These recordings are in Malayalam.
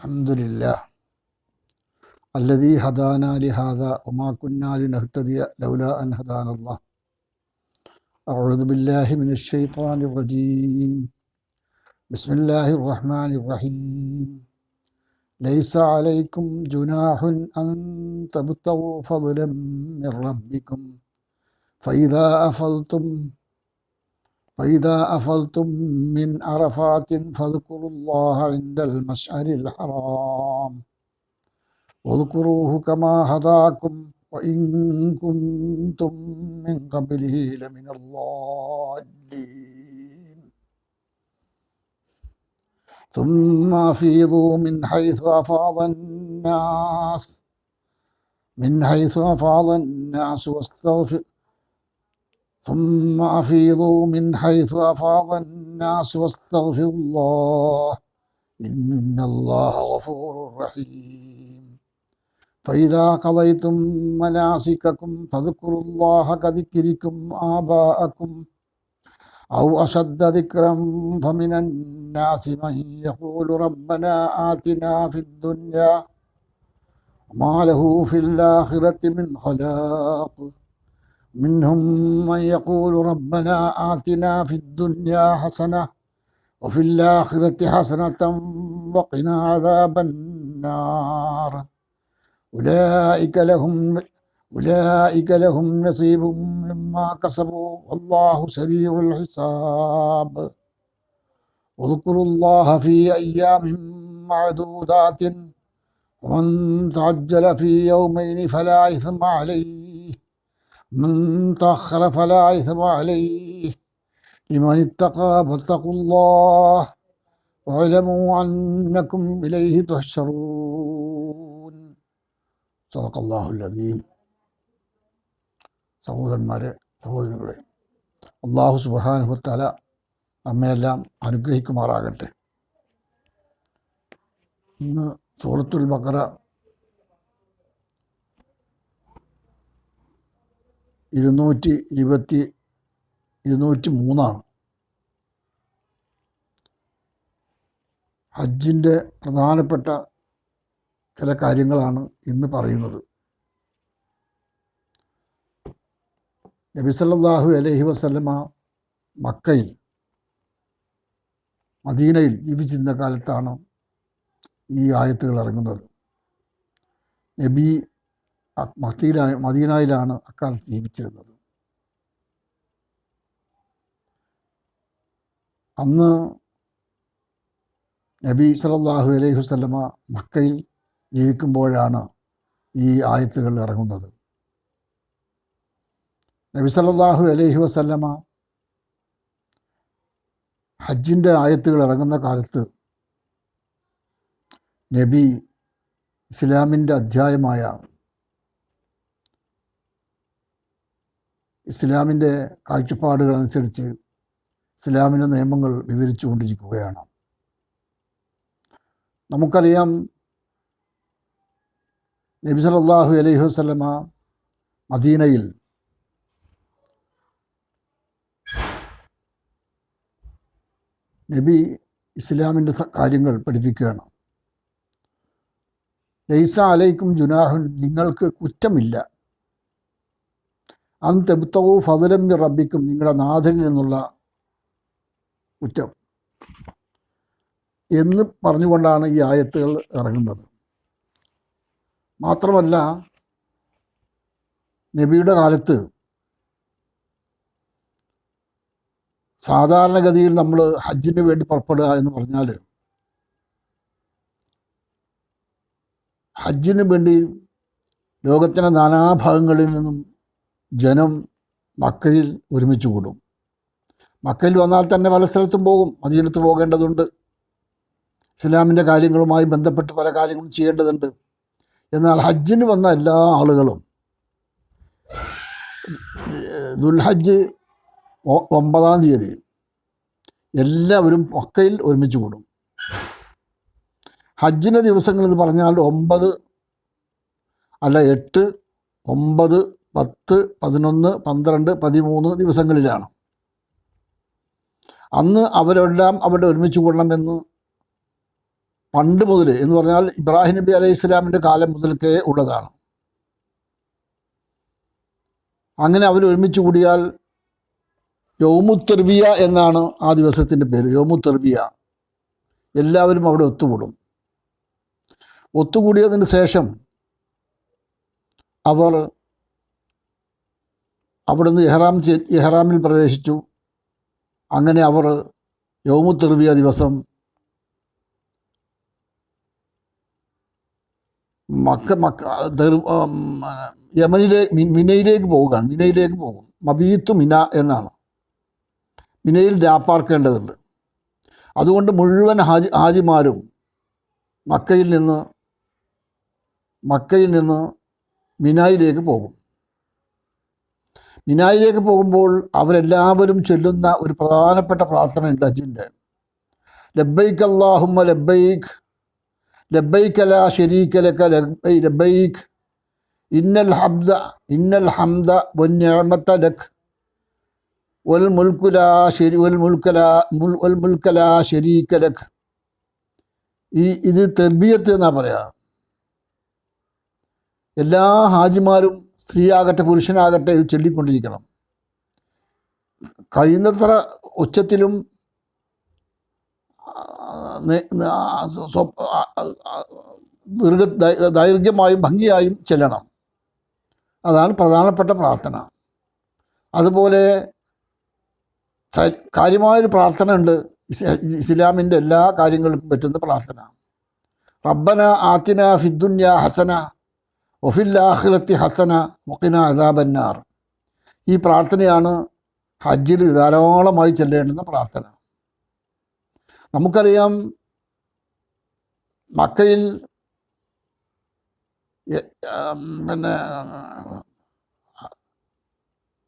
അലഹമില്ല അല്ലതി ഹദാനാലി ഹാദ ഉമാക്കുന്നാലി നഹ്തദിയ ലൗല അൻ ഹദാനല്ലാ أعوذ بالله من الشيطان الرجيم بسم الله الرحمن الرحيم ليس عليكم جناح أن تبتغوا فضلا من ربكم فإذا أفضتم فإذا أفضتم من عرفات فاذكروا الله عند المشعر الحرام. واذكروه كما هداكم وإن كنتم من قبله لمن الضالين. ثم أفيضوا من حيث أفاض الناس من حيث أفاض الناس واستغفر ثم أفيضوا من حيث أفاض الناس واستغفروا الله. إن الله غفور رحيم. فإذا قضيتم مناسككم فاذكروا الله كذكركم آباءكم أو أشد ذكرا فمن الناس من يقول ربنا آتنا في الدنيا وما له في الآخرة من خلاق. منهم من يقول ربنا آتنا في الدنيا حسنة وفي الآخرة حسنة وقنا عذاب النار. أولئك لهم أولئك لهم نصيب مما كسبوا والله سريع الحساب. واذكروا الله في أيام معدودات ومن تعجل في يومين فلا إثم عليه. من تأخر فلا إثم عليه لمن اتقى فاتقوا الله واعلموا أنكم إليه تحشرون صدق الله العظيم സഹോദരന്മാരെ സഹോദരങ്ങളെ അള്ളാഹു സുബാനുഭത്താല നമ്മയെല്ലാം അനുഗ്രഹിക്കുമാറാകട്ടെ ഇന്ന് സൂറത്തുൽ ബക്കറ ഇരുന്നൂറ്റി ഇരുപത്തി ഇരുന്നൂറ്റി മൂന്നാണ്. ഹജ്ജിന്റെ പ്രധാനപ്പെട്ട ചില കാര്യങ്ങളാണ് ഇന്ന് പറയുന്നത്. നബിസല്ലാഹു അലഹി വസല്ലമ മക്കയിൽ മദീനയിൽ ജീവിച്ചിരുന്ന കാലത്താണ് ഈ ആയത്തുകൾ ഇറങ്ങുന്നത്. നബി മദീന മദീനയിലാണ് അക്കാലത്ത് ജീവിച്ചിരുന്നത്. അന്ന് നബി സല്ലല്ലാഹു അലൈഹി വസല്ലമ മക്കയിൽ ജീവിക്കുമ്പോഴാണ് ഈ ആയത്തുകൾ ഇറങ്ങുന്നത്. നബി സല്ലല്ലാഹു അലൈഹി വസല്ലമ ഹജ്ജിന്റെ ആയത്തുകൾ ഇറങ്ങുന്ന കാലത്ത് നബി ഇസ്ലാമിന്റെ അധ്യായമായ ഇസ്ലാമിന്റെ കാഴ്ചപ്പാടുകൾ അനുസരിച്ച് ഇസ്ലാമിന്റെ നിയമങ്ങൾ വിവരിച്ചു കൊണ്ടിരിക്കുകയാണ്. നമുക്കറിയാം നബി സല്ലല്ലാഹു അലൈഹി വസല്ലമ മദീനയിൽ നബി ഇസ്ലാമിന്റെ കാര്യങ്ങൾ പഠിപ്പിക്കുകയാണ്. ലൈസ അലൈക്കും ജുനാഹുൻ നിങ്ങൾക്ക് കുറ്റമില്ല. അൻ തെബുത്തവു ഫതുലം റബ്ബിക്കും നിങ്ങളുടെ നാഥനിൽ നിന്നുള്ള കുറ്റം എന്ന് പറഞ്ഞുകൊണ്ടാണ് ഈ ആയത്തുകൾ ഇറങ്ങുന്നത്. മാത്രമല്ല നബിയുടെ കാലത്ത് സാധാരണഗതിയിൽ നമ്മൾ ഹജ്ജിന് വേണ്ടി പുറപ്പെടുക എന്ന് പറഞ്ഞാൽ ഹജ്ജിന് വേണ്ടി ലോകത്തിന്റെ നാനാഭാഗങ്ങളിൽ നിന്നും ജനം മക്കയിൽ ഒരുമിച്ച് കൂടും. മക്കയിൽ വന്നാൽ തന്നെ പല സ്ഥലത്തും പോകും. മദീനത്ത് പോകേണ്ടതുണ്ട്. ഇസ്ലാമിന്റെ കാര്യങ്ങളുമായി ബന്ധപ്പെട്ട് പല കാര്യങ്ങളും ചെയ്യേണ്ടതുണ്ട്. എന്നാൽ ഹജ്ജിന് വന്ന എല്ലാ ആളുകളും ദുൽഹജ്ജ് ഒമ്പതാം തീയതി എല്ലാവരും മക്കയിൽ ഒരുമിച്ച് കൂടും. ഹജ്ജിന്റെ ദിവസങ്ങൾ എന്ന് പറഞ്ഞാൽ ഒമ്പത് അല്ല എട്ട് ഒമ്പത് പത്ത് പതിനൊന്ന് പന്ത്രണ്ട് പതിമൂന്ന് ദിവസങ്ങളിലാണ്. അന്ന് അവരെല്ലാം അവിടെ ഒരുമിച്ച് കൂടണമെന്ന് പണ്ട് മുതൽ എന്ന് പറഞ്ഞാൽ ഇബ്രാഹിം നബി അലൈഹി ഇസ്ലാമിന്റെ കാലം മുതൽക്കേ ഉള്ളതാണ്. അങ്ങനെ അവർ ഒരുമിച്ച് കൂടിയാൽ യോമുത്തെർവിയ എന്നാണ് ആ ദിവസത്തിന്റെ പേര്. യോമുത്തെർവിയ. എല്ലാവരും അവിടെ ഒത്തുകൂടും. ഒത്തുകൂടിയതിന് ശേഷം അവർ അവിടുന്ന് ഇഹ്റാം ഇഹ്റാമിൽ പ്രവേശിച്ചു. അങ്ങനെ അവർ യോമുത്തെറിവിയ ദിവസം മക്ക മക്ക യമനിലെ മിനയിലേക്ക് പോവുകയാണ്. മിനയിലേക്ക് പോകും. മബീത്തു മിന എന്നാണ്. മിനയിൽ രാപ്പാർക്കേണ്ടതുണ്ട്. അതുകൊണ്ട് മുഴുവൻ ഹാജി ഹാജിമാരും മക്കയിൽ നിന്ന് മക്കയിൽ നിന്ന് മിനായിലേക്ക് പോകും. മിനായിലേക്ക് പോകുമ്പോൾ അവരെല്ലാവരും ചൊല്ലുന്ന ഒരു പ്രധാനപ്പെട്ട പ്രാർത്ഥനയുണ്ട് ഹജ്ജിന്റെ. ലബ്ബൈക്ക് അള്ളാഹുമ്മ ലബ്ബൈക്ക് ലബ്ബൈക്ക് ലാ ശരീക ലക ലബ്ബൈ ലബ്ബൈക്ക് ഇന്നൽ ഹംദ ഇന്നൽ ഹംദ വന്നിഅമത ഒൽ വൽ മുൽക്കു ലാ ശരി ഒൽ മുൽക്കല മുൽ വൽ മുൽക്ക് ലാ ശരീക ലക്. ഈ ഇത് തെർബിയത്ത് എന്നാ പറയാ? എല്ലാ ഹാജിമാരും സ്ത്രീയാകട്ടെ പുരുഷനാകട്ടെ ഇത് ചൊല്ലിക്കൊണ്ടിരിക്കണം. കഴിയുന്നത്ര ഉച്ചത്തിലും ദീർഘ ദൈർഘ്യമായും ഭംഗിയായും ചെല്ലണം. അതാണ് പ്രധാനപ്പെട്ട പ്രാർത്ഥന. അതുപോലെ കാര്യമായൊരു പ്രാർത്ഥന ഉണ്ട് ഇസ്ലാമിന്റെ എല്ലാ കാര്യങ്ങൾക്കും പറ്റുന്ന പ്രാർത്ഥന. റബ്ബന ആത്തിന ഫിദ്ദുന്യ ഹസന. ഒഫില്ലാഹിറത്തി ഹസന മുക്കിന അദാബന്നാർ. ഈ പ്രാർത്ഥനയാണ് ഹജ്ജിൽ ധാരാളമായി ചെല്ലേണ്ടുന്ന പ്രാർത്ഥന. നമുക്കറിയാം മക്കയിൽ പിന്നെ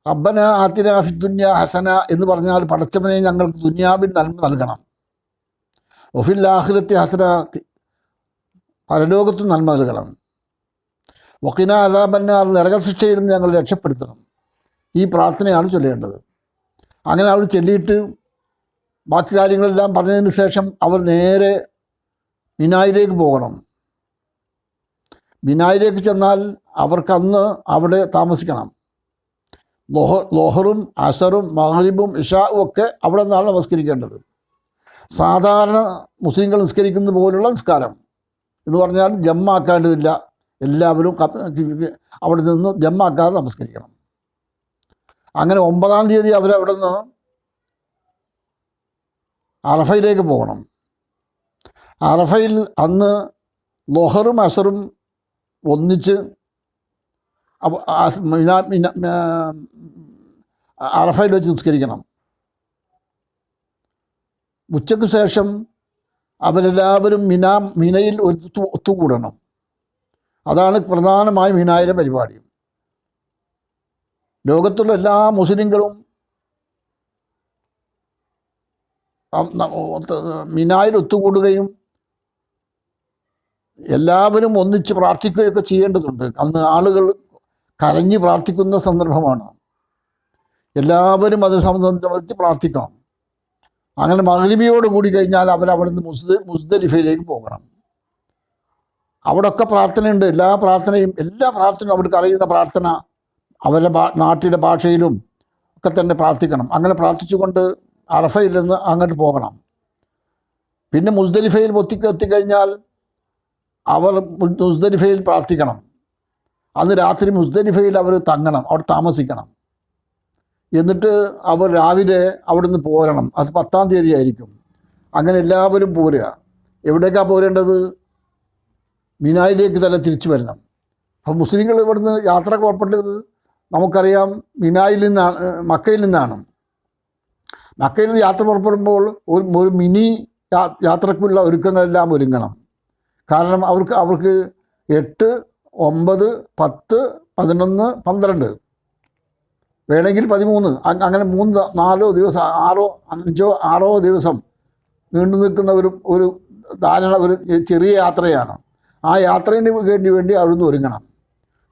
റബ്ബന ആത്തിന ഫിദുന്യ ഹസന എന്ന് പറഞ്ഞാൽ പടച്ചവനെ ഞങ്ങൾക്ക് ദുന്യാബിൻ നന്മ നൽകണം. ഒഫിൽ ആഖിരത്തി ഹസന പരലോകത്തും നന്മ നൽകണം. വക്കിന അതാബന്നാർ നരകശിക്ഷയിൽ നിന്ന് ഞങ്ങൾ രക്ഷപ്പെടുത്തണം. ഈ പ്രാർത്ഥനയാണ് ചൊല്ലേണ്ടത്. അങ്ങനെ അവർ ചൊല്ലിയിട്ട് ബാക്കി കാര്യങ്ങളെല്ലാം പറഞ്ഞതിന് ശേഷം അവർ നേരെ മിനായിലേക്ക് പോകണം. മിനായിലേക്ക് ചെന്നാൽ അവർക്കന്ന് അവിടെ താമസിക്കണം. ലോഹ ലോഹറും അസറും മഹരിബും ഇഷാവും ഒക്കെ അവിടെ നിന്നാണ് നമസ്കരിക്കേണ്ടത്. സാധാരണ മുസ്ലിങ്ങൾ നിസ്കരിക്കുന്ന പോലുള്ള നിസ്കാരം. എന്ന് പറഞ്ഞാൽ ജമ്മാക്കേണ്ടതില്ല എല്ലാവരും അവിടെ നിന്ന് ജമ്മാക്കാതെ നമസ്കരിക്കണം. അങ്ങനെ ഒമ്പതാം തീയതി അവരവിടെ നിന്ന് അറഫയിലേക്ക് പോകണം. അറഫയിൽ അന്ന് ലൊഹറും അസറും ഒന്നിച്ച് അറഫയിൽ വെച്ച് നിസ്കരിക്കണം. ഉച്ചയ്ക്ക് ശേഷം അവരെല്ലാവരും മിന മിനയിൽ ഒരു ഒത്തുകൂടണം. അതാണ് പ്രധാനമായും ഹിനായിലെ പരിപാടി. ലോകത്തുള്ള എല്ലാ മുസ്ലിങ്ങളും മിനായിൽ ഒത്തുകൂടുകയും എല്ലാവരും ഒന്നിച്ച് പ്രാർത്ഥിക്കുകയൊക്കെ ചെയ്യേണ്ടതുണ്ട്. അന്ന് ആളുകൾ കരഞ്ഞ് പ്രാർത്ഥിക്കുന്ന സന്ദർഭമാണ്. എല്ലാവരും അത് സംബന്ധിച്ച് പ്രാർത്ഥിക്കണം. അങ്ങനെ മഹലിമിയോട് കൂടി കഴിഞ്ഞാൽ അവരവിടുന്ന് മുസ്ദ മുസ്ദലിഫയിലേക്ക് പോകണം. അവിടെയൊക്കെ പ്രാർത്ഥനയുണ്ട്. എല്ലാ പ്രാർത്ഥനയും എല്ലാ പ്രാർത്ഥനയും അവർക്ക് അറിയുന്ന പ്രാർത്ഥന അവരുടെ നാട്ടിലെ ഭാഷയിലും ഒക്കെ തന്നെ പ്രാർത്ഥിക്കണം. അങ്ങനെ പ്രാർത്ഥിച്ചുകൊണ്ട് അറഫയിൽ നിന്ന് അങ്ങോട്ട് പോകണം. പിന്നെ മുസ്ദലിഫയിൽ ഒത്തി എത്തിക്കഴിഞ്ഞാൽ അവർ മുസ്ദലിഫയിൽ പ്രാർത്ഥിക്കണം. അന്ന് രാത്രി മുസ്ദലിഫയിൽ അവർ തങ്ങണം അവിടെ താമസിക്കണം. എന്നിട്ട് അവർ രാവിലെ അവിടെ നിന്ന് പോരണം. അത് പത്താം തീയതി ആയിരിക്കും. അങ്ങനെ എല്ലാവരും പോരുക. എവിടേക്കാണ് പോരേണ്ടത്? മിനായിലേക്ക് തന്നെ തിരിച്ചു വരണം. അപ്പോൾ മുസ്ലിങ്ങൾ ഇവിടുന്ന് യാത്ര പുറപ്പെട്ടത് നമുക്കറിയാം മിനായിൽ നിന്നാണ് മക്കയിൽ നിന്നാണ്. മക്കയിൽ നിന്ന് യാത്ര പുറപ്പെടുമ്പോൾ ഒരു ഒരു മിനി യാത്രക്കുള്ള ഒരുക്കങ്ങളെല്ലാം ഒരുങ്ങണം. കാരണം അവർക്ക് അവർക്ക് എട്ട് ഒമ്പത് പത്ത് പതിനൊന്ന് പന്ത്രണ്ട്. വേണമെങ്കിൽ പതിമൂന്ന് അങ്ങനെ മൂന്ന് നാലോ ദിവസം ആറോ അഞ്ചോ ആറോ ദിവസം നീണ്ടു നിൽക്കുന്ന ഒരു ഒരു ധാരണ ഒരു ചെറിയ യാത്രയാണ്. ആ യാത്രയിന് വേണ്ടി അവിടുന്ന് ഒരുങ്ങണം.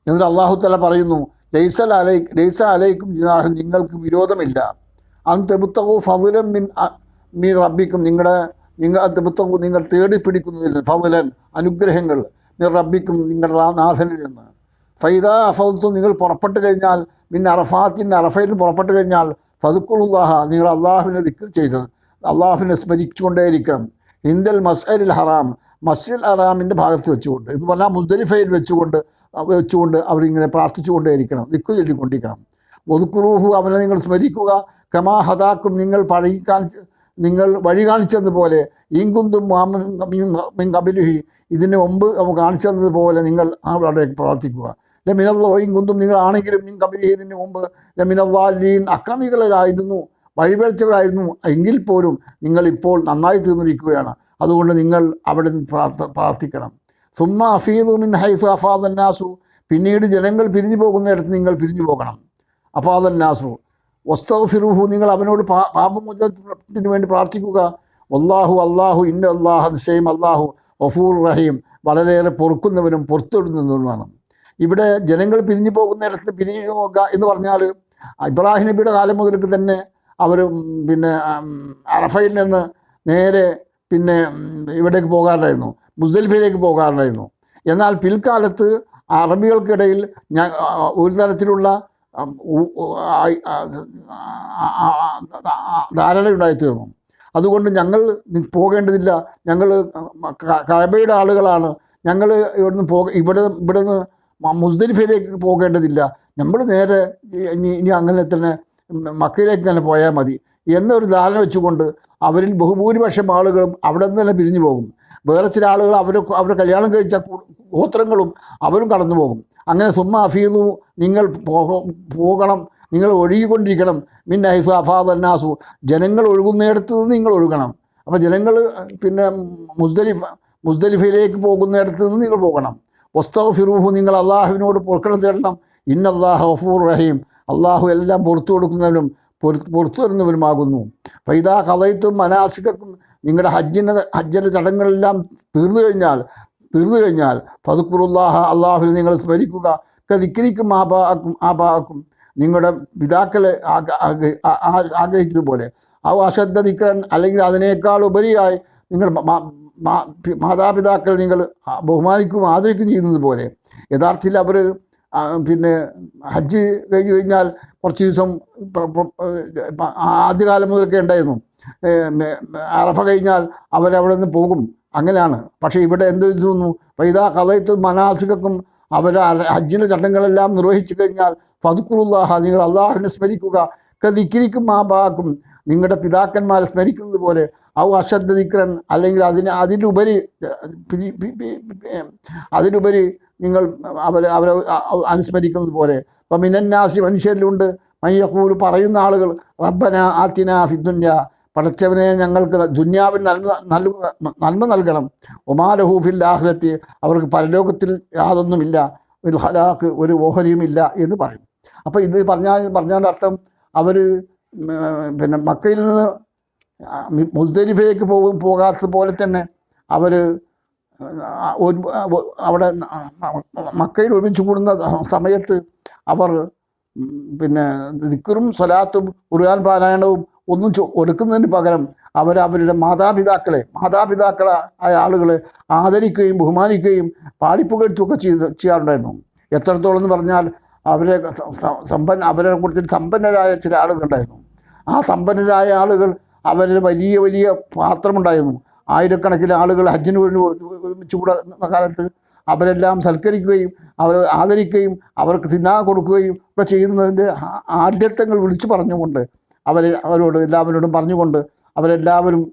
എന്നിട്ട് അള്ളാഹു തല പറയുന്നു ലൈസൽ അലൈ ലൈസ അലൈക്കും ജിനാഹ് നിങ്ങൾക്ക് വിരോധമില്ല. അന്ന് തെബുത്തകു ഫതുലം മിൻ മീ റബ്ബിക്കും നിങ്ങളുടെ നിങ്ങൾ തെബുത്തകു നിങ്ങൾ തേടി പിടിക്കുന്നതിൽ ഫതുലൻ അനുഗ്രഹങ്ങൾ നിങ്ങൾ റബ്ബിക്കും നിങ്ങളുടെ നാഥനിൽ നിന്ന്. ഫൈദ അഫൽത്തും നിങ്ങൾ പുറപ്പെട്ട് കഴിഞ്ഞാൽ മിൻ അറഫാത്തിന്റെ അറഫയിൽ പുറപ്പെട്ട് കഴിഞ്ഞാൽ ഫതുക്കുറുല്ലാഹ നിങ്ങൾ അള്ളാഹുവിനെ ദിക്കർ ചെയ്യണം അള്ളാഹുവിനെ സ്മരിച്ചുകൊണ്ടേയിരിക്കണം. ഹിന്ദൽ മസ്ഹരിൽ ഹറാം മസ്ജിദ് ഹറാമിന്റെ ഭാഗത്ത് വെച്ചുകൊണ്ട് എന്ന് പറഞ്ഞാൽ മുസ്ദലിഫയിൽ വെച്ചുകൊണ്ട് വെച്ചുകൊണ്ട് അവരിങ്ങനെ പ്രാർത്ഥിച്ചുകൊണ്ടേയിരിക്കണം ദിക്കു ചൊല്ലിക്കൊണ്ടിരിക്കണം. ഒതുക്കുറൂഹു അവനെ നിങ്ങൾ സ്മരിക്കുക. കമാ ഹദാക്കും നിങ്ങൾ പഴകി കാണിച്ച് നിങ്ങൾ വഴി കാണിച്ചതുപോലെ ഈങ്കുന്തും മാമിൻ കബിലുഹി ഇതിന് മുമ്പ് കാണിച്ചു തന്നതുപോലെ നിങ്ങൾ അവിടെ പ്രാർത്ഥിക്കുക. ലമിനല്ലോ ഈങ്കുന്തും നിങ്ങളാണെങ്കിലും മിൻ കബിലുഹി ഇതിന് മുമ്പ് ലമിനല്ലാലീൻ അക്രമികളായിരുന്നു. വഴിപഴിച്ചവരായിരുന്നു. എങ്കിൽ പോലും നിങ്ങൾ ഇപ്പോൾ നന്നായി തീർന്നിരിക്കുകയാണ്. അതുകൊണ്ട് നിങ്ങൾ അവിടെ നിന്ന് പ്രാർത്ഥ പ്രാർത്ഥിക്കണം. സുമ്മ അഫീദു മിൻ ഹൈസു അഫാദന്നാസു പിന്നീട് ജനങ്ങൾ പിരിഞ്ഞു പോകുന്നിടത്ത് നിങ്ങൾ പിരിഞ്ഞു പോകണം. അഫാദന്നാസു വസ്തഫിറുഹു നിങ്ങൾ അവനോട് പാ പാപമോചനത്തിന് വേണ്ടി പ്രാർത്ഥിക്കുക. അള്ളാഹു അള്ളാഹു ഇന്ന അള്ളാഹ് നിശ്ചയം അള്ളാഹു വഫൂർ റഹീം. വളരെയേറെ പൊറുക്കുന്നവനും പുറത്തിടുന്നവനുമാണ്. ഇവിടെ ജനങ്ങൾ പിരിഞ്ഞു പോകുന്നിടത്ത് പിരിഞ്ഞു പോകുക എന്ന് പറഞ്ഞാൽ ഇബ്രാഹിം നബിയുടെ കാലം മുതൽക്ക് തന്നെ അവർ പിന്നെ അറഫയിൽ നിന്ന് നേരെ പിന്നെ ഇവിടേക്ക് പോകാറുണ്ടായിരുന്നു മുസ്ദലിഫയിലേക്ക് പോകാറുണ്ടായിരുന്നു എന്നാൽ പിൽക്കാലത്ത് അറബികൾക്കിടയിൽ ഞാൻ ഒരു തരത്തിലുള്ള ധാരണയുണ്ടായിത്തീർന്നു. അതുകൊണ്ട് ഞങ്ങൾ പോകേണ്ടതില്ല. ഞങ്ങൾ കബയുടെ ആളുകളാണ്. ഞങ്ങൾ ഇവിടുന്ന് പോക ഇവിടെ ഇവിടുന്ന് മുസ്ദലിഫയിലേക്ക് പോകേണ്ടതില്ല. നമ്മൾ നേരെ ഇനി ഇനി അങ്ങനെ തന്നെ മക്കയിലേക്ക് തന്നെ പോയാൽ മതി എന്നൊരു ധാരണ വെച്ചുകൊണ്ട് അവരിൽ ബഹുഭൂരിപക്ഷം ആളുകളും അവിടെ നിന്ന് തന്നെ പിരിഞ്ഞു പോകും. വേറെ ചില ആളുകൾ അവർ അവർ കല്യാണം കഴിച്ച ഗോത്രങ്ങളും അവരും കടന്നു പോകും. അങ്ങനെ സുമ്മ അഫീദു നിങ്ങൾ പോക പോകണം നിങ്ങൾ ഒഴുകിക്കൊണ്ടിരിക്കണം. മിൻ ഹൈസു അഫാദന്നാസു. ജനങ്ങൾ ഒഴുകുന്നിടത്ത് നിന്ന് നിങ്ങൾ ഒഴുകണം. അപ്പോൾ ജനങ്ങൾ പിന്നെ മുസ്ദലിഫ മുസ്ദലിഫയിലേക്ക് പോകുന്നിടത്ത് നിന്ന് നിങ്ങൾ പോകണം. വസ്തഫിറൂഹു നിങ്ങൾ അള്ളാഹുവിനോട് പൊറുക്കണം തേടണം. ഇന്നല്ലാഹ് ഗഫൂർ റഹീം. അള്ളാഹു എല്ലാം പുറത്തു കൊടുക്കുന്നവനും പൊറു- പുറത്തു തരുന്നവനുമാകുന്നു. ഫൈദാ കഥയത്തും മനാസിക്കും നിങ്ങളുടെ ഹജ്ജിന്റെ ഹജ്ജിന്റെ ചടങ്ങുകളെല്ലാം തീർന്നു കഴിഞ്ഞാൽ തീർന്നു കഴിഞ്ഞാൽ ഫതുക്കുറുല്ലാഹ അള്ളാഹുവിനെ നിങ്ങൾ സ്മരിക്കുക. കതിക്കരിക്കും ആബാക്കും ആബാക്കും നിങ്ങളുടെ ആ- ആഗ്രഹിച്ചതുപോലെ. ആ അശ്രദ്ധ ദിക്രൻ അല്ലെങ്കിൽ അതിനേക്കാൾ ഉപരിയായി നിങ്ങൾ മാതാപിതാക്കൾ നിങ്ങൾ ബഹുമാനിക്കുകയും ആദരിക്കുകയും ചെയ്യുന്നത് പോലെ യഥാർത്ഥത്തിൽ അവർ പിന്നെ ഹജ്ജ് കഴിഞ്ഞു കഴിഞ്ഞാൽ കുറച്ച് ദിവസം ആദ്യകാലം മുതലൊക്കെ ഉണ്ടായിരുന്നു. അറഫ കഴിഞ്ഞാൽ അവരവിടെ നിന്ന് പോകും. അങ്ങനെയാണ്. പക്ഷേ ഇവിടെ എന്ത് തോന്നുന്നു വൈദാ കഥയത്ത് മനാസികക്കും അവർ ഹജ്ജിന്റെ ചട്ടങ്ങളെല്ലാം നിർവഹിച്ചു കഴിഞ്ഞാൽ ഫതുക്കുറുല്ലാഹ നിങ്ങൾ അള്ളാഹുവിനെ സ്മരിക്കുക. ദിക്കിരിക്കും ഭാഗക്കും നിങ്ങളുടെ പിതാക്കന്മാരെ സ്മരിക്കുന്നത് പോലെ. ഔ അശ്രദ്ധ ദിക്രൻ അല്ലെങ്കിൽ അതിന് അതിലുപരി അതിലുപരി നിങ്ങൾ അവരെ അവരെ അനുസ്മരിക്കുന്നത് പോലെ. ഇപ്പം മിനന്നാസി മനുഷ്യരിലുണ്ട്. മയ്യക്കൂർ പറയുന്ന ആളുകൾ റബ്ബന ആത്തിന ഫിദ്ദുന്യ പടച്ചവനെ ഞങ്ങൾക്ക് ദുന്യാവിൽ നന്മ നൽകുക നന്മ നൽകണം. ഒമാലഹൂഫിൽ ആഹ്ലത്തി അവർക്ക് പരലോകത്തിൽ യാതൊന്നുമില്ല ഒരു ഹലാക്ക് ഒരു ഓഹരിയുമില്ല എന്ന് പറയും. അപ്പോൾ ഇത് പറഞ്ഞാൽ പറഞ്ഞതിന്റെ അർത്ഥം അവർ പിന്നെ മക്കയിൽ നിന്ന് മുസ്ദലിഫയിലേക്ക് പോകും പോകാത്ത പോലെ തന്നെ അവർ അവിടെ മക്കയിൽ ഒരുമിച്ച് കൂടുന്ന സമയത്ത് അവർ പിന്നെ ദിക്കറും സ്വലാത്തും ഖുർആൻ പാരായണവും ഒന്നും കൊടുക്കുന്നതിന് പകരം അവർ അവരുടെ മാതാപിതാക്കളെ മാതാപിതാക്കളായ ആളുകളെ ആദരിക്കുകയും ബഹുമാനിക്കുകയും പാടിപ്പുകഴ്ത്തുകയൊക്കെ ചെയ്ത് ചെയ്യാറുണ്ടായിരുന്നു. എത്രത്തോളം എന്ന് പറഞ്ഞാൽ അവരെ സമ്പന്ന അവരെ കൂട്ടത്തിൽ സമ്പന്നരായ ചില ആളുകളുണ്ടായിരുന്നു ആ സമ്പന്നരായ ആളുകൾ അവരിൽ വലിയ വലിയ പാത്രമുണ്ടായിരുന്നു. ആയിരക്കണക്കിന് ആളുകൾ ഹജ്ജിന് വേണ്ടി ഒരു- ഒരുമിച്ച് കൂടുന്ന കാലത്ത് അവരെല്ലാം സൽക്കരിക്കുകയും അവരെ ആദരിക്കുകയും അവർക്ക് തിന്നാ കൊടുക്കുകയും ഒക്കെ ചെയ്യുന്നതിന്റെ ആഢ്യത്വങ്ങൾ വിളിച്ചു പറഞ്ഞുകൊണ്ട് അവരെ അവരോട് എല്ലാവരോടും പറഞ്ഞുകൊണ്ട് അവരെല്ലാവരും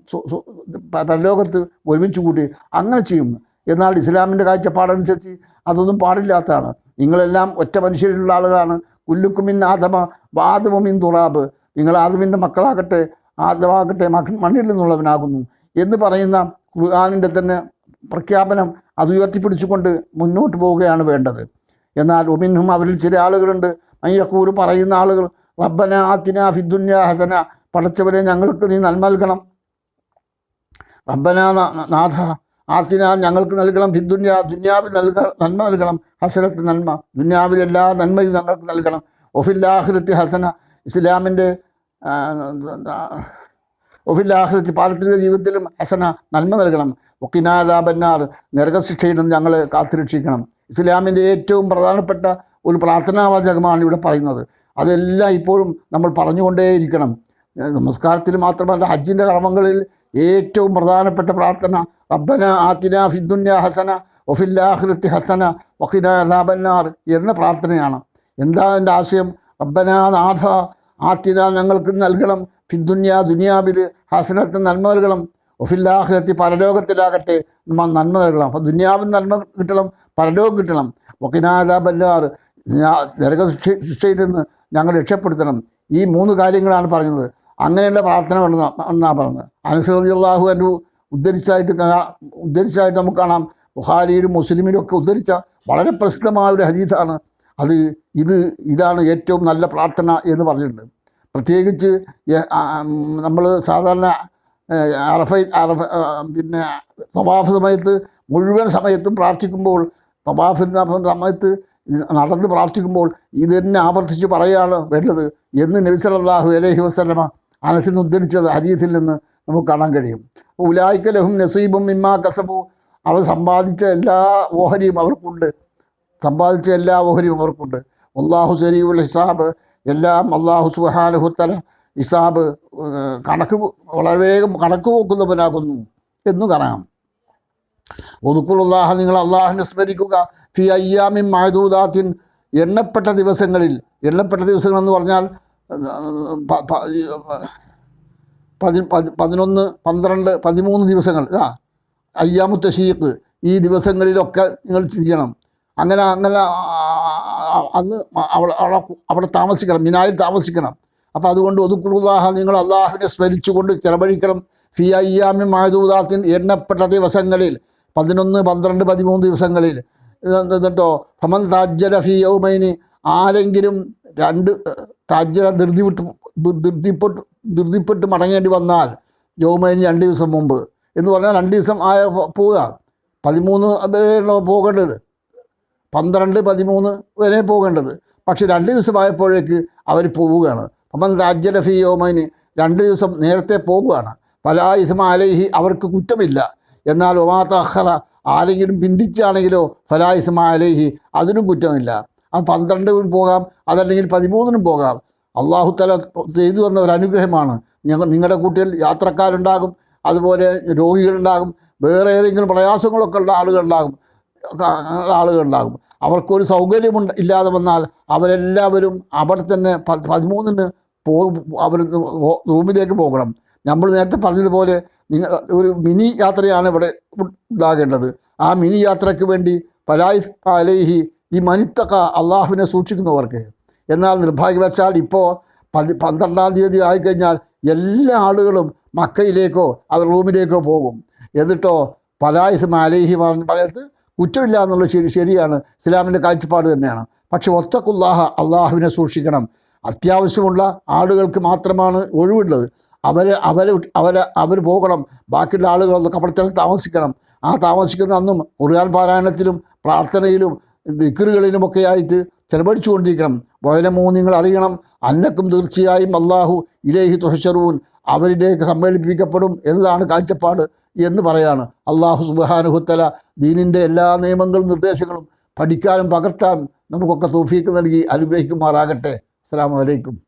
പരലോകത്ത് ഒരുമിച്ച് കൂട്ടി അങ്ങനെ ചെയ്യുന്നു. എന്നാൽ ഇസ്ലാമിന്റെ കാഴ്ചപ്പാടനുസരിച്ച് അതൊന്നും പാടില്ലാത്തതാണ്. നിങ്ങളെല്ലാം ഒറ്റ മനുഷ്യരിലുള്ള ആളുകളാണ്. കുല്ലുക്കുമിൻ ആദമ വാദമുമിൻ തുറാബ്. നിങ്ങൾ ആദമിന്റെ മക്കളാകട്ടെ ആദമാകട്ടെ മണ്ണിൽ നിന്നുള്ളവനാകുന്നു എന്ന് പറയുന്ന ഖുർആാനിന്റെ തന്നെ പ്രഖ്യാപനം അത് ഉയർത്തിപ്പിടിച്ചുകൊണ്ട് മുന്നോട്ട് പോവുകയാണ് വേണ്ടത്. എന്നാൽ ഒമിൻഹും അവരിൽ ചില ആളുകളുണ്ട്. മയ്യക്കൂർ പറയുന്ന ആളുകൾ റബ്ബന ആത്തിന ഫിദ്ദുന്യ ഹസന. പടച്ചവരെ ഞങ്ങൾക്ക് നീ നന്മ നൽകണം. റബ്ബന നാഥ ആത്തിന ഞങ്ങൾക്ക് നൽകണം. ഫിദ്ദുന്യ ദുന്യാവിൽ നൽക നന്മ നൽകണം. ഹസനത്ത് നന്മ. ദുന്യാവിൽ എല്ലാ നന്മയും ഞങ്ങൾക്ക് നൽകണം. ഒഫില്ലാഹിറത്തി ഹസന. ഇസ്ലാമിന്റെ ഒഫില്ലാഹൃത്തി പാരത്രിക ജീവിതത്തിലും ഹസന നന്മ നൽകണം. ഒക്കിനാദാബന്നാർ നരകശിക്ഷയിൽ നിന്ന് ഞങ്ങളെ കാത്തുരക്ഷിക്കണം. ഇസ്ലാമിന്റെ ഏറ്റവും പ്രധാനപ്പെട്ട ഒരു പ്രാർത്ഥനാവാചകമാണ് ഇവിടെ പറയുന്നത്. അതെല്ലാം ഇപ്പോഴും നമ്മൾ പറഞ്ഞുകൊണ്ടേയിരിക്കണം. നമസ്കാരത്തിൽ മാത്രമല്ല ഹജ്ജിന്റെ കർമ്മങ്ങളിൽ ഏറ്റവും പ്രധാനപ്പെട്ട പ്രാർത്ഥന റബ്ബന ആത്തിന ഫിദ്ദുന്യ ഹസന ഒഫില്ലാഹൃത്തി ഹസന വഖിന അദാബന്നാർ എന്ന പ്രാർത്ഥനയാണ്. എന്താ എന്റെ ആശയം? റബ്ബന നാഥ ആത്തിന ഞങ്ങൾക്ക് നൽകണം ഫിദ്ദുന്യ ദുനിയാബിൽ ഹസനത്ത് നന്മ നൽകണം ഒഫില്ലാഹ്ലത്തി പരലോകത്തിലാകട്ടെ നമ്മൾ നന്മ നൽകണം അപ്പോൾ ദുനിയാവിൽ നന്മ കിട്ടണം പരലോകം കിട്ടണം വക്കിനാദാബല്ലാർ നരക ശിക്ഷ ശിക്ഷയിൽ നിന്ന് ഞങ്ങൾ രക്ഷപ്പെടുത്തണം. ഈ മൂന്ന് കാര്യങ്ങളാണ് പറയുന്നത് അങ്ങനെയുള്ള പ്രാർത്ഥന എന്നാണ് പറഞ്ഞത്. അനുസൃതി അള്ളാഹു അനു ഉദ്ധരിച്ചായിട്ട് ഉദ്ധരിച്ചായിട്ട് നമുക്ക് കാണാം. ബുഹാരിയിലും മുസ്ലിമിലും ഒക്കെ ഉദ്ധരിച്ച വളരെ പ്രസിദ്ധമായ ഒരു ഹദീസാണ്. അത് ഇത് ഇതാണ് ഏറ്റവും നല്ല പ്രാർത്ഥന എന്ന് പറഞ്ഞിട്ടുണ്ട്. പ്രത്യേകിച്ച് നമ്മൾ സാധാരണ അറഫൈ അറഫ പിന്നെ തവാഫ് സമയത്ത് മുഴുവൻ സമയത്തും പ്രാർത്ഥിക്കുമ്പോൾ തവാഫിന്റെ സമയത്ത് നടന്ന് പ്രാർത്ഥിക്കുമ്പോൾ ഇത് തന്നെ ആവർത്തിച്ച് പറയുകയാണ് വേണ്ടത്. എന്ന് നബി സല്ലല്ലാഹു അലൈഹി വസല്ലമ അനസിൽ നിന്ന് ഉദ്ധരിച്ചത് ഹദീസിൽ നിന്ന് നമുക്ക് കാണാൻ കഴിയും. ഉലായിക്ക ലഹും നസീബും ഇമ്മാ കസബു. അവർ സമ്പാദിച്ച എല്ലാ ഓഹരിയും അവർക്കുണ്ട്. സമ്പാദിച്ച എല്ലാ ഓഹരിയും അവർക്കുണ്ട്. അള്ളാഹു സരീഉൽ ഹിസാബ്. എല്ലാം അള്ളാഹു സുഹാനുഹുത്തല ഹിസാബ് കണക്ക് വളരെ വേഗം കണക്ക് നോക്കുന്നവനാകുന്നു എന്ന് കാണാം. ഒതുക്കുള്ളാഹ നിങ്ങൾ അള്ളാഹിനെ സ്മരിക്കുക. ഫി അയ്യാമിൻ മഹദൂദാത്തിൻ എണ്ണപ്പെട്ട ദിവസങ്ങളിൽ എണ്ണപ്പെട്ട ദിവസങ്ങൾ എന്ന് പറഞ്ഞാൽ പതി പതി- പതിനൊന്ന് പന്ത്രണ്ട് പതിമൂന്ന് ദിവസങ്ങൾ. ആ അയ്യാമു ഷീഖ് ഈ ദിവസങ്ങളിലൊക്കെ നിങ്ങൾ ചെയ്യണം അങ്ങനെ അങ്ങനെ അന്ന് അവിടെ അവിടെ അവിടെ താമസിക്കണം മിനായിൽ താമസിക്കണം. അപ്പോൾ അതുകൊണ്ട് ഒതുക്കുള്ളാഹ നിങ്ങൾ അള്ളാഹുവിനെ സ്മരിച്ചുകൊണ്ട് ചെലവഴിക്കണം. ഫി അയ്യാമി മായദൂദാത്തിൻ എണ്ണപ്പെട്ട ദിവസങ്ങളിൽ. പതിനൊന്ന് പന്ത്രണ്ട് പതിമൂന്ന് ദിവസങ്ങളിൽ. എന്നിട്ടോ? ഫമൻ താജ്ജര ഫി യൗമൈന്. ആരെങ്കിലും രണ്ട് താജ്ജര ധൃതി വിട്ട് ധൃതിപ്പെട്ട് ധൃതിപ്പെട്ട് മടങ്ങേണ്ടി വന്നാൽ യൗമൈന് രണ്ട് ദിവസം മുമ്പ്. എന്ന് പറഞ്ഞാൽ രണ്ട് ദിവസം ആയ പോവുക. പതിമൂന്ന് വരെയുള്ള പോകേണ്ടത്? പന്ത്രണ്ട് പതിമൂന്ന് വരെ പോകേണ്ടത്. പക്ഷേ രണ്ട് ദിവസമായപ്പോഴേക്ക് അവർ പോവുകയാണ്. അപ്പം രാജ്യല ഫി യോമൈന് രണ്ട് ദിവസം നേരത്തെ പോകുകയാണ് പല അലൈഹി അവർക്ക് കുറ്റമില്ല. എന്നാൽ ഒമാത്ത അഹ്റ ആരെങ്കിലും പിന്തിച്ചാണെങ്കിലോ ഫലാ അലേഹി അതിനും കുറ്റമില്ല. ആ പന്ത്രണ്ടിനും പോകാം അതല്ലെങ്കിൽ പതിമൂന്നിനും പോകാം. അള്ളാഹു തല ചെയ്തു വന്ന ഒരു അനുഗ്രഹമാണ്. ഞങ്ങൾ നിങ്ങളുടെ കൂട്ടിൽ യാത്രക്കാരുണ്ടാകും അതുപോലെ രോഗികളുണ്ടാകും വേറെ ഏതെങ്കിലും പ്രയാസങ്ങളൊക്കെ ഉള്ള ആളുകളുണ്ടാകും ആളുകളുണ്ടാകും. അവർക്കൊരു സൗകര്യമുണ്ട് ഇല്ലാതെ വന്നാൽ അവരെല്ലാവരും അവിടെ തന്നെ പതിമൂന്നിന് പോ അവർ റൂമിലേക്ക് പോകണം. നമ്മൾ നേരത്തെ പറഞ്ഞതുപോലെ നിങ്ങൾ ഒരു മിനി യാത്രയാണ് ഇവിടെ ഉണ്ടാകേണ്ടത്. ആ മിനി യാത്രയ്ക്ക് വേണ്ടി പലായി അലൈഹി ഈ മനിത്തക്ക അള്ളാഹുവിനെ സൂക്ഷിക്കുന്നവർക്ക്. എന്നാൽ നിർഭാഗ്യവശാൽ ഇപ്പോൾ പതി പന്ത്രണ്ടാം തീയതി ആയിക്കഴിഞ്ഞാൽ എല്ലാ ആളുകളും മക്കയിലേക്കോ അവർ റൂമിലേക്കോ പോകും. എന്നിട്ടോ പലായിസ് മാലേഹി പറയത്ത് കുറ്റമില്ല എന്നുള്ളത് ശരി ശരിയാണ്. ഇസ്ലാമിന്റെ കാഴ്ചപ്പാട് തന്നെയാണ്. പക്ഷെ ഒത്തക്കുല്ലാഹ അള്ളാഹുവിനെ സൂക്ഷിക്കണം. അത്യാവശ്യമുള്ള ആളുകൾക്ക് മാത്രമാണ് ഒഴിവുള്ളത്. അവർ അവർ അവരെ അവർ പോകണം. ബാക്കിയുള്ള അവിടെ തന്നെ താമസിക്കണം. ആ താമസിക്കുന്ന അന്നും ഖുർആൻ പാരായണത്തിലും പ്രാർത്ഥനയിലും ദിക്കറുകളിലുമൊക്കെ ആയിട്ട് ചെലവഴിച്ചുകൊണ്ടിരിക്കണം. വയലമോ നിങ്ങൾ അറിയണം. അന്നക്കും തീർച്ചയായും അള്ളാഹു ഇലേഹി തുഹച്ചറൂൻ അവരിലേക്ക് സമ്മേളിപ്പിക്കപ്പെടും എന്നതാണ് കാഴ്ചപ്പാട് എന്ന് പറയാണ്. അള്ളാഹു സുബാനുഹുത്തല ദീനിന്റെ എല്ലാ നിയമങ്ങളും നിർദ്ദേശങ്ങളും പഠിക്കാനും പകർത്താനും നമുക്കൊക്കെ തോഫീക്ക് നൽകി അനുഗ്രഹിക്കുമാറാകട്ടെ. അസ്സാം വലൈക്കും